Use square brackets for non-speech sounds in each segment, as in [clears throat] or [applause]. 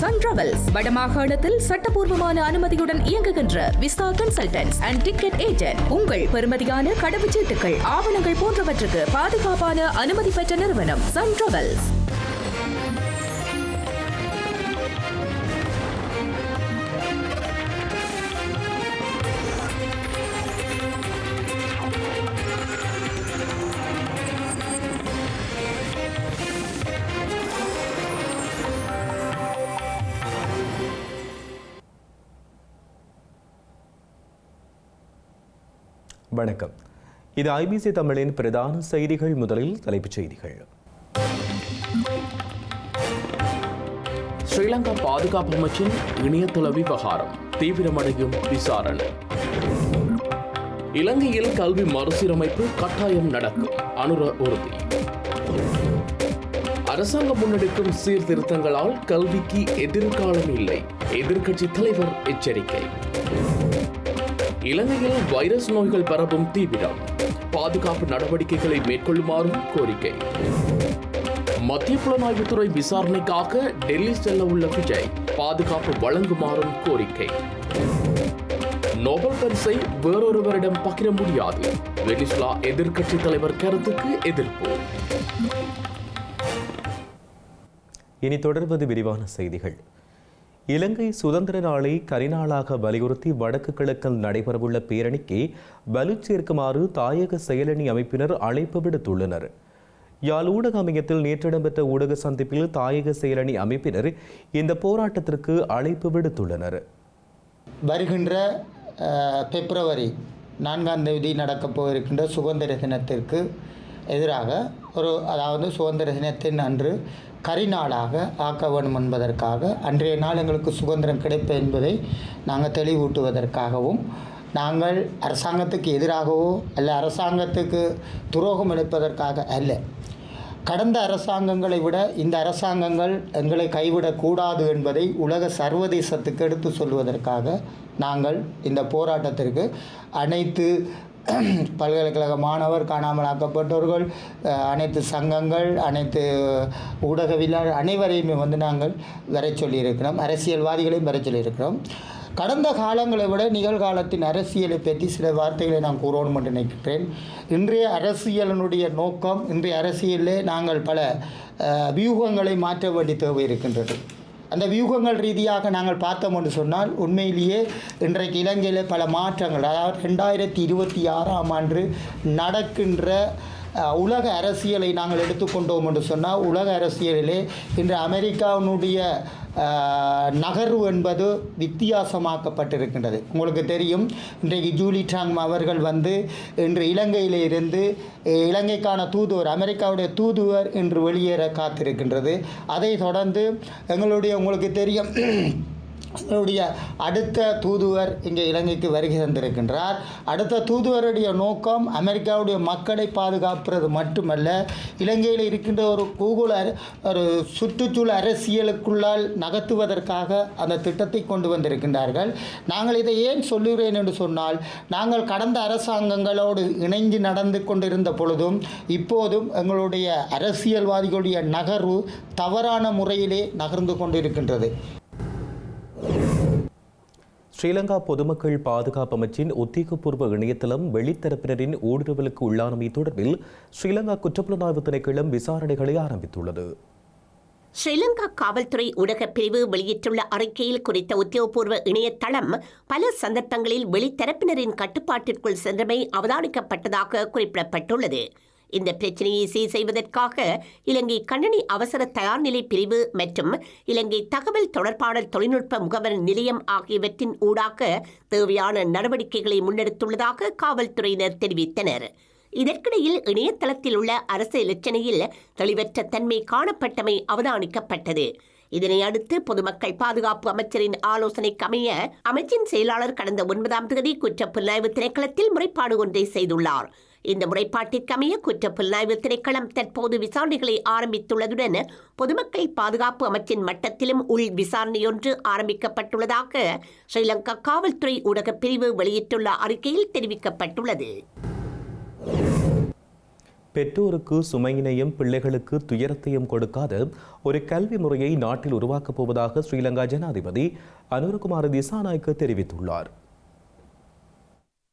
Sun travels வடமாகாணத்தில் சட்டபூர்வமான அனுமதியுடன் இயங்குகின்ற visa consultants and ticket agent உங்கள் பெறுமதியான கடவுச்சீட்டுகள் ஆவணங்கள் போன்றவற்றுக்கு பாதுகாப்பான அனுமதி பெற்ற நிறுவனம் சன் டிராவல்ஸ் வணக்கம். இது ஐபிசி தமிழின் பிரதான செய்திகள் முதலில் தலைப்புச் செய்திகள். ஸ்ரீலங்கா பாதுகாப்பு அமைச்சின் இணையதள விவகாரம் தீவிரமடையும் விசாரணை. இலங்கையில் கல்வி மறுசீரமைப்பு கட்டாயம் நடக்கும். அனுர உறுதி. அரசாங்கம் முன்னெடுக்கும் சீர்திருத்தங்களால் கல்விக்கு எதிர்காலம் இல்லை. எதிர்க்கட்சி தலைவர் எச்சரிக்கை. இலங்கையில் வைரஸ் நோய்கள் பரவும் தீவிரம். பாதுகாப்பு நடவடிக்கைகளை மேற்கொள்ளுமாறும் கோரிக்கை. மத்திய புலனாய்வுத்துறை விசாரணைக்காக டெல்லி செல்ல உள்ள விஜய் பாதுகாப்பு வழங்குமாறும் கோரிக்கை. நோபல் பரிசை வேறொருவரிடம் பகிர முடியாது. வெனிசுலா எதிர்க்கட்சி தலைவர் கருத்துக்கு எதிர்ப்பு. இனி தொடர்வது விரிவான செய்திகள். இலங்கை சுதந்திர நாளை கரிநாளாக வலியுறுத்தி வடக்கு கிழக்கில் நடைபெறவுள்ள பேரணிக்கு வலு சேர்க்குமாறு தாயக செயலணி அமைப்பினர் அழைப்பு விடுத்துள்ளனர். யாழ் ஊடக அமையத்தில் நேற்று இடம்பெற்ற ஊடக சந்திப்பில் தாயக செயலணி அமைப்பினர் இந்த போராட்டத்திற்கு அழைப்பு விடுத்துள்ளனர். வருகின்ற பிப்ரவரி நான்காம் தேதி நடக்கப் போயிருக்கின்ற சுதந்திர தினத்திற்கு எதிராக ஒரு அதாவது சுதந்திர தினத்தின் அன்று கரிநாளாக ஆக்க வேண்டும் என்பதற்காக அன்றைய நாள் எங்களுக்கு சுதந்திரம் கிடைப்பு என்பதை நாங்கள் தெளிவூட்டுவதற்காகவும் நாங்கள் அரசாங்கத்துக்கு எதிராகவோ அல்ல அரசாங்கத்துக்கு துரோகம் இழைப்பதற்காக அல்ல. கடந்த அரசாங்கங்களை விட இந்த அரசாங்கங்கள் எங்களை கைவிடக்கூடாது என்பதை உலக சர்வதேசத்துக்கு எடுத்து சொல்வதற்காக நாங்கள் இந்த போராட்டத்திற்கு அனைத்து [clears throat] பல்கலைக்கழக மாணவர் காணாமல் ஆக்கப்பட்டோர்கள் அனைத்து சங்கங்கள் அனைத்து ஊடகவியலாளர் அனைவரையுமே வந்து நாங்கள் வர சொல்லியிருக்கிறோம். அரசியல்வாதிகளையும் வர சொல்லியிருக்கிறோம். கடந்த காலங்களை விட நிகழ்காலத்தின் அரசியலை பற்றி சில வார்த்தைகளை நான் கூறணும் என்று நினைக்கிறேன். இன்றைய அரசியலினுடைய நோக்கம் இன்றைய அரசியலிலே நாங்கள் பல வியூகங்களை மாற்ற வேண்டிய தேவை இருக்கின்றது. அந்த வியூகங்கள் ரீதியாக நாங்கள் பார்த்தோம் என்று சொன்னால் உண்மையிலேயே இன்றைக்கு இலங்கையில் பல மாற்றங்கள் அதாவது ரெண்டாயிரத்தி இருபத்தி ஆறாம் ஆண்டு நடக்கின்ற உலக அரசியலை நாங்கள் எடுத்துக்கொண்டோம் என்று சொன்னால் உலக அரசியலிலே இன்று அமெரிக்காவினுடைய நகர்வு என்பது வித்தியாசமாக்கப்பட்டிருக்கின்றது. உங்களுக்கு தெரியும் இன்றைக்கு ஜூலி ட்ராங் அவர்கள் வந்து இன்று இலங்கையிலிருந்து இலங்கைக்கான தூதுவர் அமெரிக்காவுடைய தூதுவர் இன்று வெளியேற காத்திருக்கின்றது. அதை தொடர்ந்து எங்களுடைய உங்களுக்கு தெரியும் எங்களுடைய அடுத்த தூதுவர் இங்கே இலங்கைக்கு வருகை தந்திருக்கின்றார். அடுத்த தூதுவருடைய நோக்கம் அமெரிக்காவுடைய மக்களை பாதுகாப்புறது மட்டுமல்ல இலங்கையில் இருக்கின்ற ஒரு கூகுள் ஒரு சுற்றுச்சூழல் அரசியலுக்குள்ளால் நகர்த்துவதற்காக அந்த திட்டத்தை கொண்டு வந்திருக்கின்றார்கள். நாங்கள் இதை ஏன் சொல்லுகிறேன் என்று சொன்னால் நாங்கள் கடந்த அரசாங்கங்களோடு இணைந்து நடந்து கொண்டிருந்த பொழுதும் இப்போதும் எங்களுடைய அரசியல்வாதிகளுடைய நகர்வு தவறான முறையிலே நகர்ந்து கொண்டிருக்கின்றது. ஸ்ரீலங்கா பொதுமக்கள் பாதுகாப்பு அமைச்சின் உத்தியோகபூர்வ இணையதளம் வெளித்தரப்பினரின் ஊடுருவலுக்கு உள்ளானமை தொடர்பில் ஸ்ரீலங்கா குற்றப்புலனாய்வு திணைக்களம் விசாரணைகளை ஆரம்பித்துள்ளது. ஸ்ரீலங்கா காவல்துறை ஊடகப் பிரிவு வெளியிட்டுள்ள அறிக்கையில் குறித்த உத்தியோகபூர்வ இணையதளம் பல சந்தர்ப்பங்களில் வெளித்தரப்பினரின் கட்டுப்பாட்டிற்குள் சென்றமை அவதானிக்கப்பட்டதாக குறிப்பிடப்பட்டுள்ளது. இந்த பிரச்சனையை சீர் செய்வதற்காக இலங்கை கண்ணனி அவசர தயார்நிலை பிரிவு மற்றும் இலங்கை தகவல் தொடர்பாடல் தொழில்நுட்ப முகவர் நிலையம் ஆகியவற்றின் ஊடாக தேவையான நடவடிக்கைகளை முன்னெடுத்துள்ளதாக காவல்துறையினர் தெரிவித்தனர். இதற்கிடையில் இணையதளத்தில் உள்ள அரசு இலச்சனையில் தெளிவற்ற தன்மை காணப்பட்டமை அவதானிக்கப்பட்டது. இதனை அடுத்து பொதுமக்கள் பாதுகாப்பு அமைச்சரின் ஆலோசனைக்கு அமைய அமைச்சின் செயலாளர் கடந்த ஒன்பதாம் தேதி குற்ற புலனாய்வு திணைக்களத்தில் முறைப்பாடு ஒன்றை செய்துள்ளார். இந்த முறைப்பாட்டிற்கமைய குற்ற புலனாய்வு திணைக்களம் தற்போது விசாரணைகளை ஆரம்பித்துள்ளதுடன் பொதுமக்கள் பாதுகாப்பு அமைச்சின் மட்டத்திலும் உள் விசாரணையொன்று ஆரம்பிக்கப்பட்டுள்ளதாக ஸ்ரீலங்கா காவல்துறை ஊடகப் பிரிவு வெளியிட்டுள்ள அறிக்கையில் தெரிவிக்கப்பட்டுள்ளது. பெற்றோருக்கு சுமையினையும் பிள்ளைகளுக்கு துயரத்தையும் கொடுக்காத ஒரு கல்வி முறையை நாட்டில் உருவாக்கப் போவதாக ஸ்ரீலங்கா ஜனாதிபதி அனுரகுமார திசாநாயக்க தெரிவித்துள்ளார்.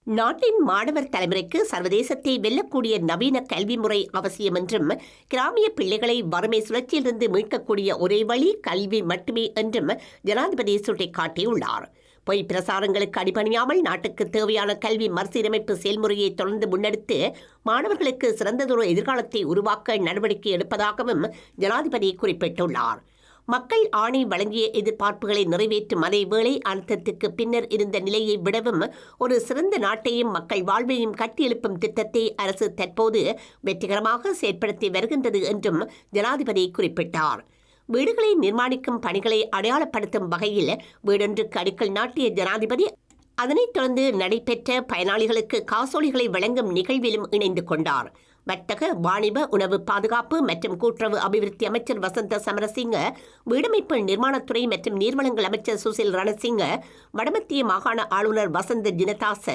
நாட்டின் மாணவர் தலைமுறைக்கு சர்வதேசத்தை வெல்லக்கூடிய நவீன கல்வி முறை அவசியம் என்றும் கிராமிய பிள்ளைகளை வறுமை சுழற்சியிலிருந்து மீட்கக்கூடிய ஒரே வழி கல்வி மட்டுமே என்றும் ஜனாதிபதி சுட்டிக்காட்டியுள்ளார். பொய் பிரசாரங்களுக்கு அடிபணியாமல் நாட்டுக்கு தேவையான கல்வி மறுசீரமைப்பு செயல்முறையை தொடர்ந்து முன்னெடுத்து மாணவர்களுக்கு சிறந்ததொரு எதிர்காலத்தை உருவாக்க நடவடிக்கை எடுப்பதாகவும் ஜனாதிபதி குறிப்பிட்டுள்ளார். மக்கள் ஆணை வழங்கிய எதிர்பார்ப்புகளை நிறைவேற்றும் அதே வேளை அழுத்தத்துக்கு பின்னர் இருந்த நிலையை விடவும் ஒரு சிறந்த நாட்டையும் மக்கள் வாழ்வையும் கட்டியெழுப்பும் திட்டத்தை அரசு தற்போது வெற்றிகரமாக செயற்படுத்தி வருகின்றது என்றும் ஜனாதிபதி குறிப்பிட்டார். வீடுகளை நிர்மாணிக்கும் பணிகளை அடையாளப்படுத்தும் வகையில் வீடொன்றுக்கு அடிக்கல் நாட்டிய ஜனாதிபதி அதனைத் தொடர்ந்து நடைபெற்ற பயனாளிகளுக்கு காசோலிகளை வழங்கும் நிகழ்விலும் இணைந்து கொண்டார். வர்த்தக வாணிப உணவு பாதுகாப்பு மற்றும் கூட்டுறவு அபிவிருத்தி அமைச்சர் வசந்த சமரசிங்க வீடமைப்பு நிர்மாணத்துறை மற்றும் நீர்வளங்கள் அமைச்சர் சுசில் ரணசிங்க வடமத்திய மாகாண ஆளுநர் வசந்த ஜினதாச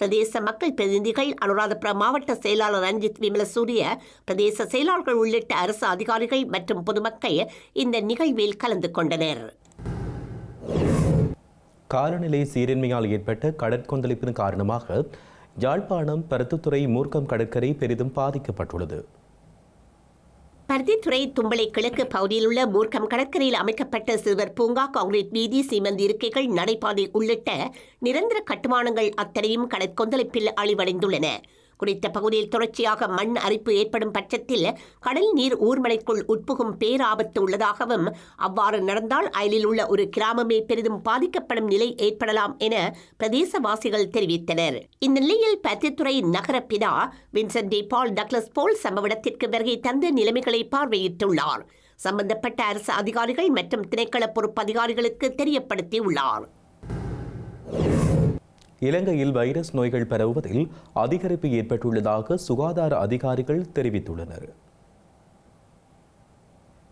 பிரதேச மக்கள் பிரதிநிதிகள் அனுராதபுரம் மாவட்ட செயலாளர் ரஞ்சித் விமலசூரிய பிரதேச செயலாளர்கள் உள்ளிட்ட அரசு அதிகாரிகள் மற்றும் பொதுமக்கள் இந்த நிகழ்வில் கலந்து கொண்டனர். காலநிலை சீரின்மையால் ஏற்பட்ட கடற்கொந்தளிப்பின் காரணமாக யாழ்ப்பாணம் பருத்தித்துறை மூர்க்கம் கடற்கரை பெரிதும் பாதிக்கப்பட்டுள்ளது. பருத்தித்துறை தும்பளை கிழக்கு பகுதியில் உள்ள மூர்க்கம் கடற்கரையில் அமைக்கப்பட்ட சிறுவர் பூங்கா காங்கிரீட் வீதி சீமந்த் இருக்கைகள் நடைபாதை உள்ளிட்ட நிரந்தர கட்டுமானங்கள் அத்தனையும் கடற்கொந்தளிப்பில் அழிவடைந்துள்ளன. குறித்த பகுதியில் தொடர்ச்சியாக மண் அரிப்பு ஏற்படும் பட்சத்தில் கடல் நீர் ஊர்மலைக்குள் உட்புகும் பேராபத்து உள்ளதாகவும் அவ்வாறு நடந்தால் அயலில் உள்ள ஒரு கிராமமே பெரிதும் பாதிக்கப்படும் நிலை ஏற்படலாம் என பிரதேசவாசிகள் தெரிவித்தனர். இந்த நிலையில் பத்தித்துறை நகர பிதா Vincent D. Paul Douglas Paul சம்பவ இடத்திற்கு வருகை தந்து நிலைமைகளை பார்வையிட்டுள்ளார். சம்பந்தப்பட்ட அரசு அதிகாரிகள் மற்றும் திணைக்கள பொறுப்பு அதிகாரிகளுக்கு தெரியப்படுத்தியுள்ளார். இலங்கையில் வைரஸ் நோய்கள் பரவுவதில் அதிகரிப்பு ஏற்பட்டுள்ளதாக சுகாதார அதிகாரிகள் தெரிவித்துள்ளனர்.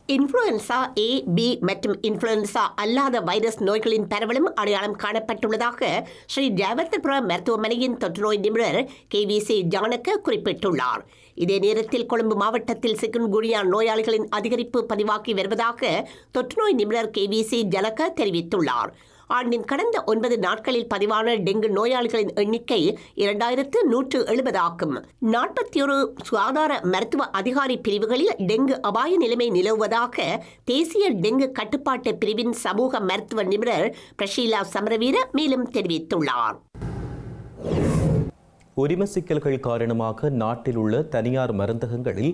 இன்ஃப்ளூயன்சா ஏ பி மற்றும் இன்ஃப்ளூயன்சா அல்லாத வைரஸ் நோய்களின் பரவலும் அடையாளம் காணப்பட்டுள்ளதாக ஸ்ரீ ஜெயவர்த்தபுர மருத்துவமனையின் தொற்றுநோய் நிபுணர் கே வி சி ஜானக்க குறிப்பிட்டுள்ளார். இதே நேரத்தில் கொழும்பு மாவட்டத்தில் சிக்குன்குனியா நோயாளிகளின் அதிகரிப்பு பதிவாகி வருவதாக தொற்றுநோய் நிபுணர் கே வி சி ஜனக்க தெரிவித்துள்ளார். ஆண்டின் கடந்த ஒன்பது நாட்களில் பதிவான டெங்கு நோயாளிகளின் எண்ணிக்கை இரண்டாயிரத்து நூற்று எழுபதாகும் நாற்பத்தி ஒரு சுகாதார மருத்துவ அதிகாரி பிரிவுகளில் டெங்கு அபாய நிலைமை நிலவுவதாக தேசிய டெங்கு கட்டுப்பாட்டு பிரிவின் சமூக மருத்துவ நிபுணர் பிரஷீலா சமரவீர மேலும் தெரிவித்துள்ளார். உரிம சிக்கல்கள் காரணமாக நாட்டில் உள்ள தனியார் மருந்தகங்களில்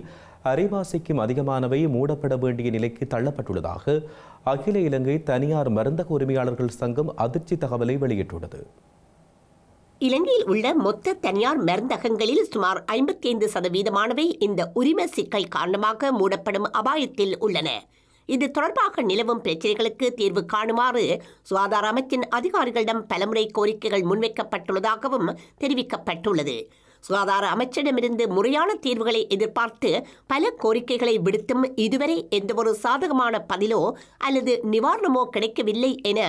அரைவாசிக்கும் அதிகமானவை மூடப்பட வேண்டிய நிலைக்கு தள்ளப்பட்டுள்ளதாக அகில இலங்கை தனியார் மருந்தக உரிமையாளர்கள் சங்கம் அதிர்ச்சி தகவலை வெளியிட்டுள்ளது. இலங்கையில் உள்ள மொத்த தனியார் மருந்தகங்களில் சுமார் ஐம்பத்தி ஐந்து சதவீதமானவை இந்த உரிம சிக்கல் காரணமாக மூடப்படும் அபாயத்தில் உள்ளன. இது தொடர்பாக நிலவும் பிரச்சனைகளுக்கு தீர்வு காணுமாறு சுகாதார அமைச்சின் அதிகாரிகளிடம் பலமுறை கோரிக்கைகள் முன்வைக்கப்பட்டுள்ளதாகவும் தெரிவிக்கப்பட்டுள்ளது. சுகாதார அமைச்சரிடமிருந்து முறையான தீர்வுகளை எதிர்பார்த்து பல கோரிக்கைகளை விடுத்தும் இதுவரை எந்தவொரு சாதகமான பதிலோ அல்லது நிவாரணமோ கிடைக்கவில்லை என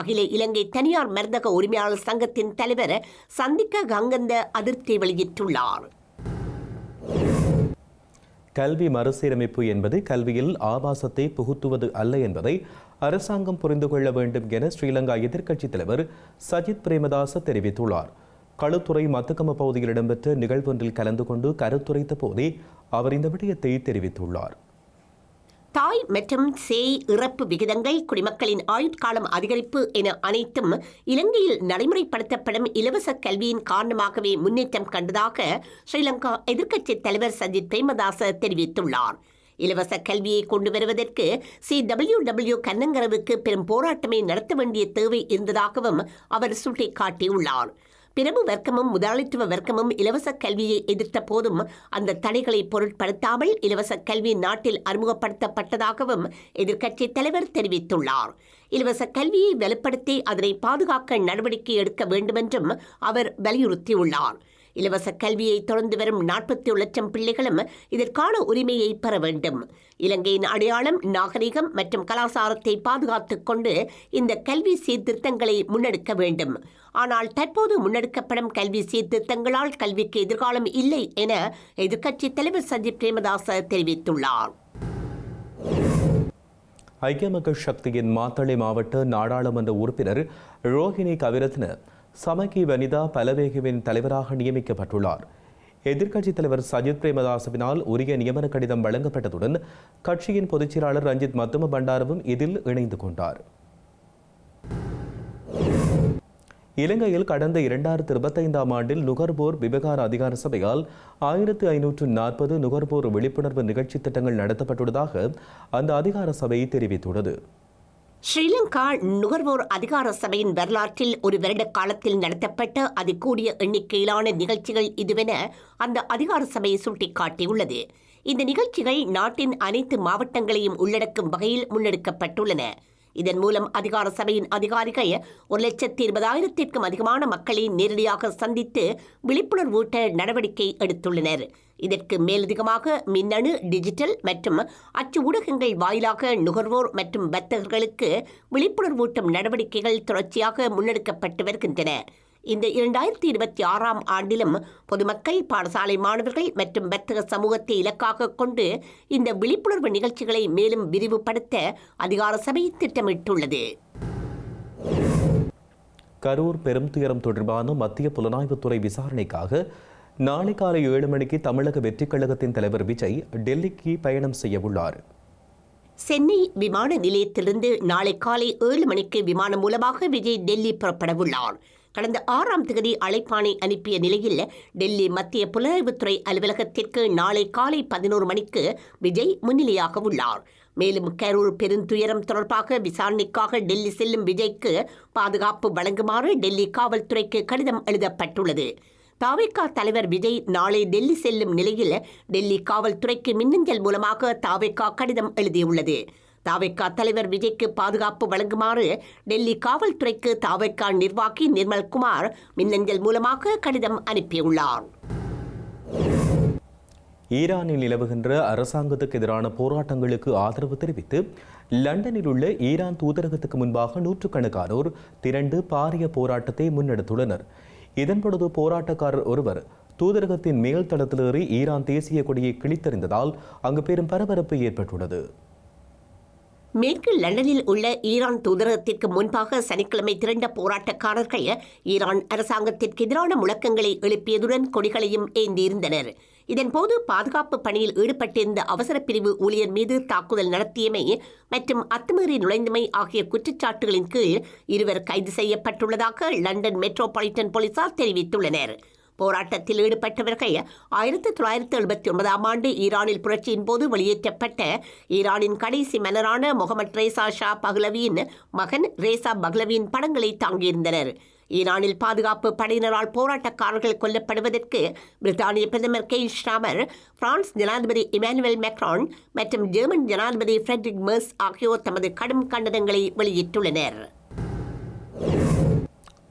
அகில இலங்கை தனியார் மருந்தக உரிமையாளர் சங்கத்தின் தலைவர் சந்திக்க கங்கந்த அதிருப்தி வெளியிட்டுள்ளார். கல்வி மறுசீரமைப்பு என்பது கல்வியில் ஆபாசத்தை புகுத்துவது அல்ல என்பதை அரசாங்கம் புரிந்து கொள்ள வேண்டும் என ஸ்ரீலங்கா எதிர்க்கட்சித் தலைவர் சஜித் பிரேமதாச தெரிவித்துள்ளார். களுத்துறை மத்துக்கம பகுதியில் இடம்பெற்ற நிகழ்வொன்றில் கலந்து கொண்டு கருத்துரைத்த போதே அவர் இந்த விடயத்தை தெரிவித்துள்ளார். தாய் மற்றும் சேய் இறப்பு விகிதங்கள் குடிமக்களின் ஆயுட்காலம் அதிகரிப்பு என அனைத்தும் இலங்கையில் நடைமுறைப்படுத்தப்படும் இலவச கல்வியின் காரணமாகவே முன்னேற்றம் கண்டதாக ஸ்ரீலங்கா எதிர்க்கட்சி தலைவர் சஜித் பிரேமதாச தெரிவித்துள்ளார். இலவச கல்வியை கொண்டு வருவதற்கு சி டபிள்யூ டபிள்யூ கண்ணங்கரவுக்கு பெரும் போராட்டமே நடத்த வேண்டிய தேவை இருந்ததாகவும் அவர் சுட்டிக்காட்டியுள்ளார். பிரபு வர்க்கமும் முதலாளித்துவ வர்க்கமும் இலவச கல்வியை எதிர்த்த போதும் அந்த தடைகளை பொருட்படுத்தாமல் இலவச கல்வி நாட்டில் அறிமுகப்படுத்தப்பட்டதாகவும் எதிர்க்கட்சித் தலைவர் தெரிவித்துள்ளார். இலவச கல்வியை வலுப்படுத்தி அதனை பாதுகாக்க நடவடிக்கை எடுக்க வேண்டுமென்றும் அவர் வலியுறுத்தியுள்ளார். இலவச கல்வியை தொடர்ந்து வரும் நாற்பத்தி லட்சம் பிள்ளைகளும் இதற்கான உரிமையை பெற வேண்டும். இலங்கையின் அடையாளம் நாகரிகம் மற்றும் கலாச்சாரத்தை பாதுகாத்துக் கொண்டு இந்த கல்வி சீர்திருத்தங்களை முன்னெடுக்க வேண்டும். ஆனால் தற்போது முன்னெடுக்கப்படும் கல்வி சீர்திருத்தங்களால் கல்விக்கு எதிர்காலம் இல்லை என எதிர்க்கட்சி தலைவர் சஜித் பிரேமதாச தெரிவித்துள்ளார். ஐக்கிய மக்கள் சக்தியின் மாத்தளை மாவட்ட நாடாளுமன்ற உறுப்பினர் ரோஹிணி கவிரத்ன சமகி வனிதா பலவேகுவின் தலைவராக நியமிக்கப்பட்டுள்ளார். எதிர்க்கட்சித் தலைவர் சஜித் பிரேமதாசவினால் உரிய நியமன கடிதம் வழங்கப்பட்டதுடன் கட்சியின் பொதுச் செயலாளர் ரஞ்சித் மத்தும பண்டாரவும் இதில் இணைந்து கொண்டார். இலங்கையில் கடந்த இரண்டாயிரத்தி இருபத்தைந்தாம் ஆண்டில் நுகர்வோர் விவகார அதிகார சபையால் ஆயிரத்து ஐநூற்று நாற்பது நுகர்வோர் விழிப்புணர்வு நிகழ்ச்சி திட்டங்கள் நடத்தப்பட்டுள்ளதாக அந்த அதிகார சபை தெரிவித்துள்ளது. ஸ்ரீலங்கா நுகர்வோர் அதிகார சபையின் வரலாற்றில் ஒரு வருட காலத்தில் நடத்தப்பட்ட அதிகூடிய எண்ணிக்கையிலான நிகழ்ச்சிகள் இதுவென அந்த அதிகார சபை சுட்டிக்காட்டியுள்ளது. இந்த நிகழ்ச்சிகள் நாட்டின் அனைத்து மாவட்டங்களையும் உள்ளடக்கும் வகையில் முன்னெடுக்கப்பட்டுள்ளன. இதன் மூலம் அதிகார சபையின் அதிகாரிகள் ஒரு லட்சத்தி இருபதாயிரத்திற்கும் அதிகமான மக்களை நேரடியாக சந்தித்து விழிப்புணர்வூட்ட நடவடிக்கை எடுத்துள்ளனர். இதற்கு மேலதிகமாக மின்னணு டிஜிட்டல் மற்றும் அச்சு ஊடகங்கள் வாயிலாக நுகர்வோர் மற்றும் வர்த்தகர்களுக்கு விழிப்புணர்வூட்டும் நடவடிக்கைகள் தொடர்ச்சியாக முன்னெடுக்கப்பட்டு வருகின்றன. இந்த இரண்டாயிரத்தி இருபத்தி ஆறாம் ஆண்டிலும் பொதுமக்கள் பாடசாலை மாணவர்கள் மற்றும் வர்த்தக சமூகத்தை இலக்காக கொண்டு இந்த விழிப்புணர்வு நிகழ்ச்சிகளை மேலும் விரிவுபடுத்த அதிகார சபை திட்டமிட்டுள்ளது. கரூர் பெரும் துயரம் தொடர்பான மத்திய புலனாய்வுத்துறை விசாரணைக்காக நாளை காலை ஏழு மணிக்கு தமிழக வெற்றிக் கழகத்தின் தலைவர் விஜய் டெல்லிக்கு பயணம் செய்ய உள்ளார். சென்னை விமான நிலையத்திலிருந்து நாளை காலை ஏழு மணிக்கு விமானம் மூலமாக விஜய் டெல்லி புறப்படவுள்ளார் கடந்த ஆறாம் தேதி அழைப்பானை அனுப்பிய நிலையில் டெல்லி மத்திய புலனாய்வுத்துறை அலுவலகத்திற்கு நாளை காலை பதினோரு மணிக்கு விஜய் முன்னிலையாக உள்ளார். மேலும் கரூர் பெருந்துயரம் தொடர்பாக விசாரணைக்காக டெல்லி செல்லும் விஜய்க்கு பாதுகாப்பு வழங்குமாறு டெல்லி காவல்துறைக்கு கடிதம் எழுதப்பட்டுள்ளது. தாவேகா தலைவர் விஜய் நாளை டெல்லி செல்லும் நிலையில் டெல்லி காவல்துறைக்கு மின்னஞ்சல் மூலமாக தாவேகா கடிதம் எழுதியுள்ளது. தாவைக்கா தலைவர் விஜய்க்கு பாதுகாப்பு வழங்குமாறு டெல்லி காவல்துறைக்கு தாவேகா நிர்வாகி நிர்மல் குமார் மின்னஞ்சல் மூலமாக கடிதம் அனுப்பியுள்ளார். ஈரானில் நிலவுகின்ற அரசாங்கத்துக்கு எதிரான போராட்டங்களுக்கு ஆதரவு தெரிவித்து லண்டனில் உள்ள ஈரான் தூதரகத்துக்கு முன்பாக நூற்றுக்கணக்கானோர் திரண்டு பாரிய போராட்டத்தை முன்னெடுத்துள்ளனர். இதன்பொழுது போராட்டக்காரர் ஒருவர் தூதரகத்தின் மேல் தளத்திலேறி ஈரான் தேசிய கொடியை கிழித்தறிந்ததால் அங்கு பெரும் பரபரப்பு ஏற்பட்டுள்ளது. மேற்கு லண்டனில் உள்ள ஈரான் தூதரகத்திற்கு முன்பாக சனிக்கிழமை திரண்ட போராட்டக்காரர்கள் ஈரான் அரசாங்கத்திற்கு எதிரான முழக்கங்களை எழுப்பியதுடன் கொடிகளையும் ஏந்தியிருந்தனர். இதன்போது பாதுகாப்பு பணியில் ஈடுபட்டிருந்த அவசர பிரிவு ஊழியர் மீது தாக்குதல் நடத்தியமை மற்றும் அத்துமீறி நுழைந்தமை ஆகிய குற்றச்சாட்டுகளின் கீழ் இருவர் கைது செய்யப்பட்டுள்ளதாக லண்டன் மெட்ரோபாலிட்டன் போலீசார் தெரிவித்துள்ளனர். போராட்டத்தில் ஈடுபட்டவர்கள் ஆயிரத்தி தொள்ளாயிரத்தி எழுபத்தி ஒன்பதாம் ஆண்டு ஈரானில் புரட்சியின் போது வெளியேற்றப்பட்ட ஈரானின் கடைசி மன்னரான முகமது ரேசா ஷா பஹ்லவியின் மகன் ரேசா பஹ்லவியின் படங்களை தாங்கியிருந்தனர். ஈரானில் பாதுகாப்பு படையினரால் போராட்டக்காரர்கள் கொல்லப்படுவதற்கு பிரித்தானிய பிரதமர் கெய் ஷாமர் பிரான்ஸ் ஜனாதிபதி இமானுவேல் மேக்ரான் மற்றும் ஜெர்மன் ஜனாதிபதி ஃப்ரெட்ரிக் மெர்ஸ் ஆகியோர் தமது கடும் கண்டனங்களை வெளியிட்டுள்ளனர்.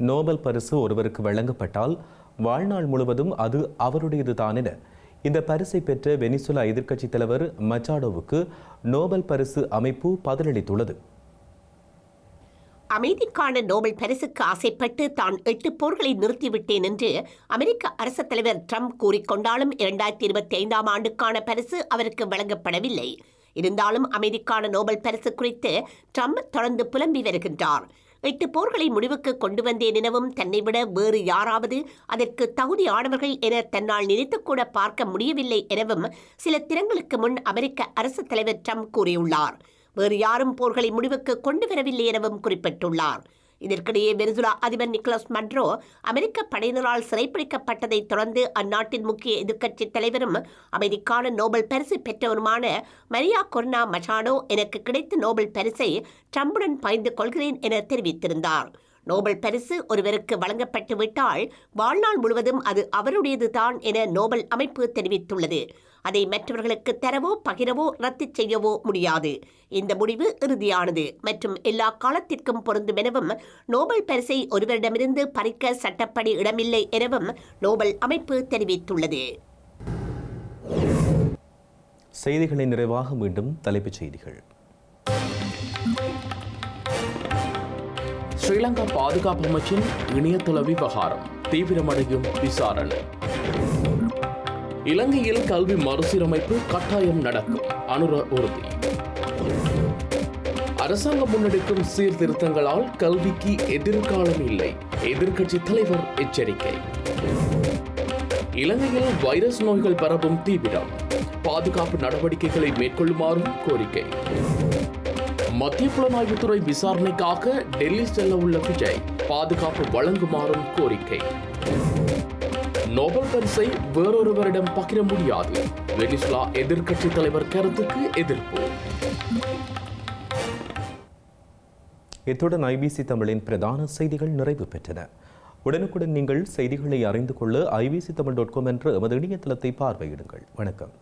நோபல் பரிசு ஒருவருக்கு வழங்கப்பட்டால் வாழ்நாள் முழுவதும் அது அவருடையதுதான் என இந்த பரிசை பெற்ற வெனிசுலா எதிர்க்கட்சித் தலைவர் மச்சாடோவுக்கு நோபல் பரிசு அமைப்பு பதிலளித்துள்ளது. அமைதிக்கான நோபல் பரிசுக்கு ஆசைப்பட்டு தான் எட்டு போர்களை நிறுத்திவிட்டேன் என்று அமெரிக்க அரசு தலைவர் ட்ரம்ப் கூறிக்கொண்டாலும் இரண்டாயிரத்தி இருபத்தி ஐந்தாம் ஆண்டுக்கான பரிசு அவருக்கு வழங்கப்படவில்லை. இருந்தாலும் அமைதிக்கான நோபல் பரிசு குறித்து ட்ரம்ப் தொடர்ந்து புலம்பி வருகின்றார். எட்டு போர்களை முடிவுக்கு கொண்டு வந்தேன் எனவும் தன்னை விட வேறு யாராவது அதற்கு தகுதியானவர்கள் என தன்னால் நினைத்துக்கூட பார்க்க முடியவில்லை எனவும் சில தினங்களுக்கு முன் அமெரிக்க அரசு தலைவர் ட்ரம்ப் கூறியுள்ளார். வேறு யாரும் போர்களை முடிவுக்கு கொண்டு வரவில்லை எனவும் குறிப்பிட்டுள்ளார். இதற்கிடையே வெனிசுலா அதிபர் நிக்கலஸ் மட்ரோ அமெரிக்க படையினரால் சிறைப்பிடிக்கப்பட்டதை தொடர்ந்து அந்நாட்டின் முக்கிய எதிர்க்கட்சி தலைவரும் அமைதிக்கான நோபல் பரிசு பெற்றவருமான மரியா கொர்னா மசானோ எனக்கு கிடைத்த நோபல் பரிசை ட்ரம்புடன் பகிர்ந்து கொள்கிறேன் என தெரிவித்திருந்தார். நோபல் பரிசு ஒருவருக்கு வழங்கப்பட்டு விட்டால் வாழ்நாள் முழுவதும் அது அவருடையதுதான் என நோபல் அமைப்பு தெரிவித்துள்ளது. அதை மற்றவர்களுக்கு தரவோ பகிரவோ ரத்து செய்யவோ முடியாது. இந்த முடிவு இறுதியானது. மற்றும் எல்லா காலத்திற்கும் பொருந்தும் எனவும் நோபல் பரிசை ஒருவரிடமிருந்து பறிக்க சட்டப்படி இடமில்லை எனவும் நோபல் அமைப்பு தெரிவித்துள்ளது. செய்திகளின் நிறைவாக மீண்டும் தலைப்புச் செய்திகள். ஸ்ரீலங்கா பாதுகாப்பு அமைச்சின் இணையதள விவகாரம் தீவிரமடையும் விசாரணை. இலங்கையில் கல்வி மறுசீரமைப்பு கட்டாயம் நடக்கும். அனுர உறுதி. அரசாங்கம் முன்னெடுக்கும் சீர்திருத்தங்களால் கல்விக்கு எதிர்காலம் இல்லை. எதிர்க்கட்சி தலைவர் எச்சரிக்கை. இலங்கையில் வைரஸ் நோய்கள் பரவும் தீவிரம். பாதுகாப்பு நடவடிக்கைகளை மேற்கொள்ளுமாறும் கோரிக்கை. மத்திய புலனாய்வுத்துறை விசாரணைக்காக டெல்லி செல்ல உள்ள விஜய் பாதுகாப்பு வழங்குமாறும் கோரிக்கை. நோபல் பரிசை வேறொருவரிடம் பகிர முடியாது. வெனிசுலா எதிர்கட்சி தலைவர் கருத்துக்கு எதிர்ப்பு. இத்துடன் ஐபிசி தமிழின் பிரதான செய்திகள் நிறைவு பெற்றன. உடனுக்குடன் நீங்கள் செய்திகளை அறிந்து கொள்ள ஐபிசி தமிழ் டாட் காம் என்ற எமது இணையதளத்தை பார்வையிடுங்கள். வணக்கம்.